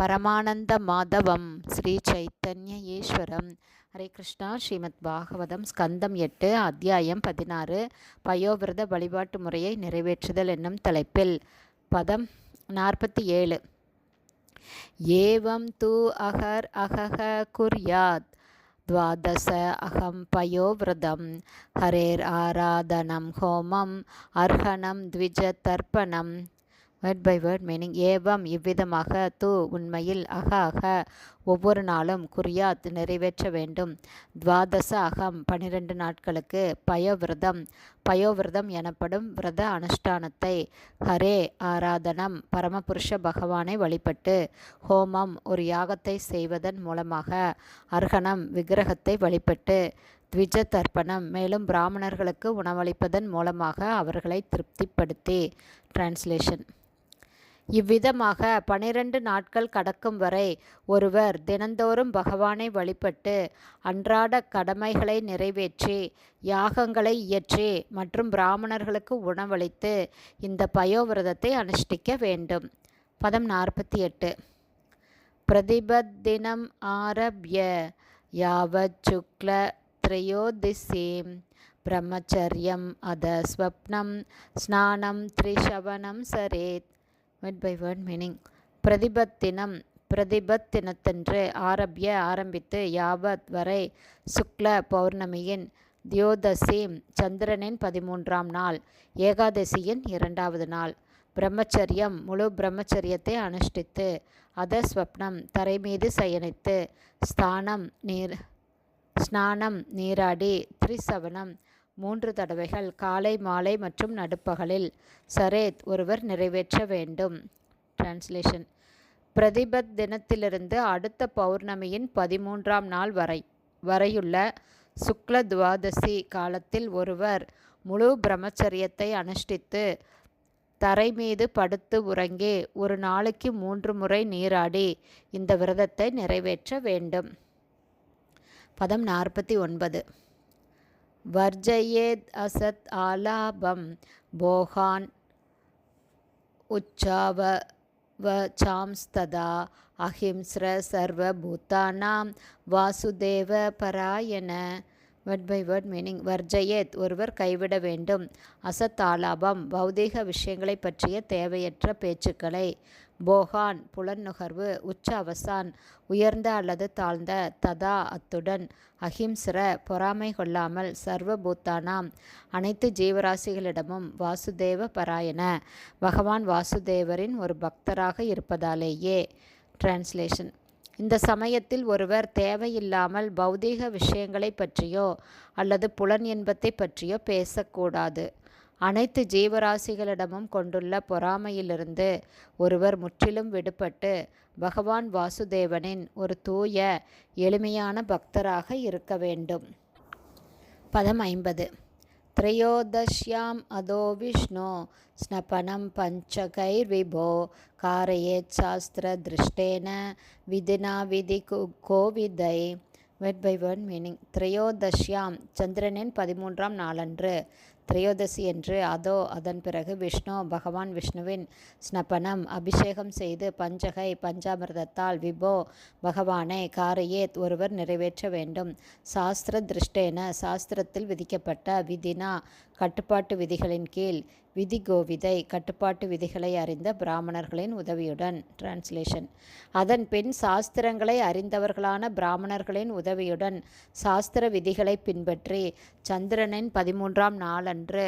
பரமானந்த மாதவம் ஸ்ரீ சைத்தன்ய ஈஸ்வரம் ஹரே கிருஷ்ணா. ஸ்ரீமத் பாகவதம் ஸ்கந்தம் எட்டு அத்தியாயம் பதினாறு. பயோவிரத வழிபாட்டு முறையை நிறைவேற்றுதல் என்னும் தலைப்பில் பதம் நாற்பத்தி ஏழு. ஏவம் தூ அகர் அகஹ குர்யாத் द्वादश பயோவிரதம். ஹரேர் ஆராதனம் ஹோமம் होमम् अर्हणं தர்ப்பணம். வேர்ட் பை வேர்ட் மீனிங் ஏவம் இவ்விதமாக தூ உண்மையில் அக அக ஒவ்வொரு நாளும் குறியாத் நிறைவேற்ற வேண்டும். துவாதச அகம் பனிரெண்டு நாட்களுக்கு பயோவிரதம். பயோவிரதம் எனப்படும் விரத அனுஷ்டானத்தை ஹரே ஆராதனம் பரமபுருஷ பகவானை வழிபட்டு ஹோமம் ஒரு யாகத்தை செய்வதன் மூலமாக அர்ஹனம் விக்கிரகத்தை வழிபட்டு த்விஜ தர்ப்பணம் மேலும் பிராமணர்களுக்கு உணவளிப்பதன் மூலமாக அவர்களை திருப்திப்படுத்தி. டிரான்ஸ்லேஷன் இவ்விதமாக பனிரெண்டு நாட்கள் கடக்கும் வரை ஒருவர் தினந்தோறும் பகவானை வழிபட்டு அன்றாட கடமைகளை நிறைவேற்றி யாகங்களை இயற்றி மற்றும் பிராமணர்களுக்கு உணவளித்து இந்த பயோவிரதத்தை அனுஷ்டிக்க வேண்டும். பதம் நாற்பத்தி எட்டு. பிரதிபத்தினம் ஆரபிய யாவத் சுக்ல திரையோதிசீம் பிரம்மச்சரியம் அத ஸ்வப்னம் ஸ்நானம் த்ரிஷவனம் சரேத். வேர்ட் பை வேர்ட் மீனிங் பிரதிபத் தினம் பிரதிபத் தினத்தன்று ஆரம்பிய ஆரம்பித்து யாவத் வரை சுக்ல பௌர்ணமியின் தியோதசி சந்திரனின் பதிமூன்றாம் நாள் ஏகாதசியின் இரண்டாவது நாள். பிரம்மச்சரியம் முழு பிரம்மச்சரியத்தை அனுஷ்டித்து அதஸ்வப்னம் தரை மீது சயனித்து ஸ்தானம் நீர் ஸ்நானம் நீராடி திரிசவனம் மூன்று தடவைகள் காலை மாலை மற்றும் நடுப்பகலில் சரேத் ஒருவர் நிறைவேற்ற வேண்டும். டிரான்ஸ்லேஷன் பிரதிபத் தினத்திலிருந்து அடுத்த பௌர்ணமியின் பதிமூன்றாம் நாள் வரை வரையுள்ள சுக்ல துவாதசி காலத்தில் ஒருவர் முழு பிரம்மச்சரியத்தை அனுஷ்டித்து தரை மீது படுத்து உறங்கி ஒரு நாளைக்கு மூன்று முறை நீராடி இந்த விரதத்தை நிறைவேற்ற வேண்டும். பதம் நாற்பத்தி ஒன்பது. வர்ஜயேத் அசத் ஆலாபம் போகான் உச்சாவ வ அஹிம்ஸ்ர சர்வபூத்தானாம் வாசுதேவ பராயண வேர்ட் பை வேர்ட் மீனிங் வர்ஜயேத் ஒருவர் கைவிட வேண்டும். அசத்தாலாபம் பௌதீக விஷயங்களை பற்றிய தேவையற்ற பேச்சுக்களை போகான் புலன் நுகர்வு உச்ச அவசான் உயர்ந்த அல்லது தாழ்ந்த ததா அத்துடன் அஹிம்சர பொறாமை கொள்ளாமல் சர்வபூத்தானாம் அனைத்து ஜீவராசிகளிடமும் வாசுதேவ பராயண பகவான் வாசுதேவரின் ஒரு பக்தராக இருப்பதாலேயே டிரான்ஸ்லேஷன் இந்த சமயத்தில் ஒருவர் தேவையில்லாமல் பௌதீக விஷயங்களை பற்றியோ அல்லது புலன் இன்பத்தை பற்றியோ பேசக்கூடாது. அனைத்து ஜீவராசிகளிடமும் கொண்டுள்ள பொறாமையிலிருந்து ஒருவர் முற்றிலும் விடுபட்டு பகவான் வாசுதேவனின் ஒரு தூய எளிமையான பக்தராக இருக்க வேண்டும். பதம் ஐம்பது. त्रयोदश्याम् अधो विष्णो स्नपनं पञ्चकैर्विभो कारयेत् शास्त्रदृष्टेन विधिना विधि கோவிதை வேர்ட் பை வேர்ட் மீனிங் திரையோதஷ்யாம் சந்திரனின் பதிமூன்றாம் நாளன்று திரையோதசி என்று அதோ அதன் பிறகு விஷ்ணு பகவான் விஷ்ணுவின் ஸ்னபனம் அபிஷேகம் செய்து பஞ்சகை பஞ்சாமிர்தத்தால் விபோ பகவானை காரையேத் ஒருவர் நிறைவேற்ற வேண்டும். சாஸ்திர திருஷ்டேன சாஸ்திரத்தில் விதிக்கப்பட்ட விதினா கட்டுப்பாட்டு விதிகளின் கீழ் விதி கோவிதை கட்டுப்பாட்டு விதிகளை அறிந்த பிராமணர்களின் உதவியுடன். டிரான்ஸ்லேஷன் அதன் பின் சாஸ்திரங்களை அறிந்தவர்களான பிராமணர்களின் உதவியுடன் சாஸ்திர விதிகளை பின்பற்றி சந்திரனின் பதிமூன்றாம் நாளன்று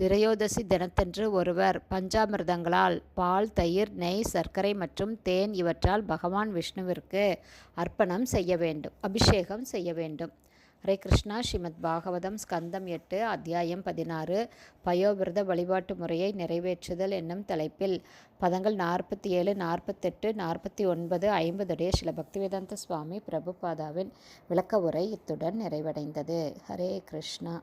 திரையோதசி தினத்தன்று ஒருவர் பஞ்சாமிர்தங்களால் பால் தயிர் நெய் சர்க்கரை மற்றும் தேன் இவற்றால் பகவான் விஷ்ணுவிற்கு அர்ப்பணம் செய்ய வேண்டும் அபிஷேகம் செய்ய வேண்டும். ஹரே கிருஷ்ணா. ஸ்ரீமத் பாகவதம் ஸ்கந்தம் எட்டு அத்தியாயம் பதினாறு. பயோவிரத வழிபாட்டு முறையை நிறைவேற்றுதல் என்னும் தலைப்பில் பதங்கள் நாற்பத்தி ஏழு நாற்பத்தெட்டு நாற்பத்தி ஒன்பது ஐம்பதுடைய சில பக்திவேதாந்த சுவாமி பிரபுபாதாவின் விளக்க உரை இத்துடன் நிறைவடைந்தது. ஹரே கிருஷ்ணா.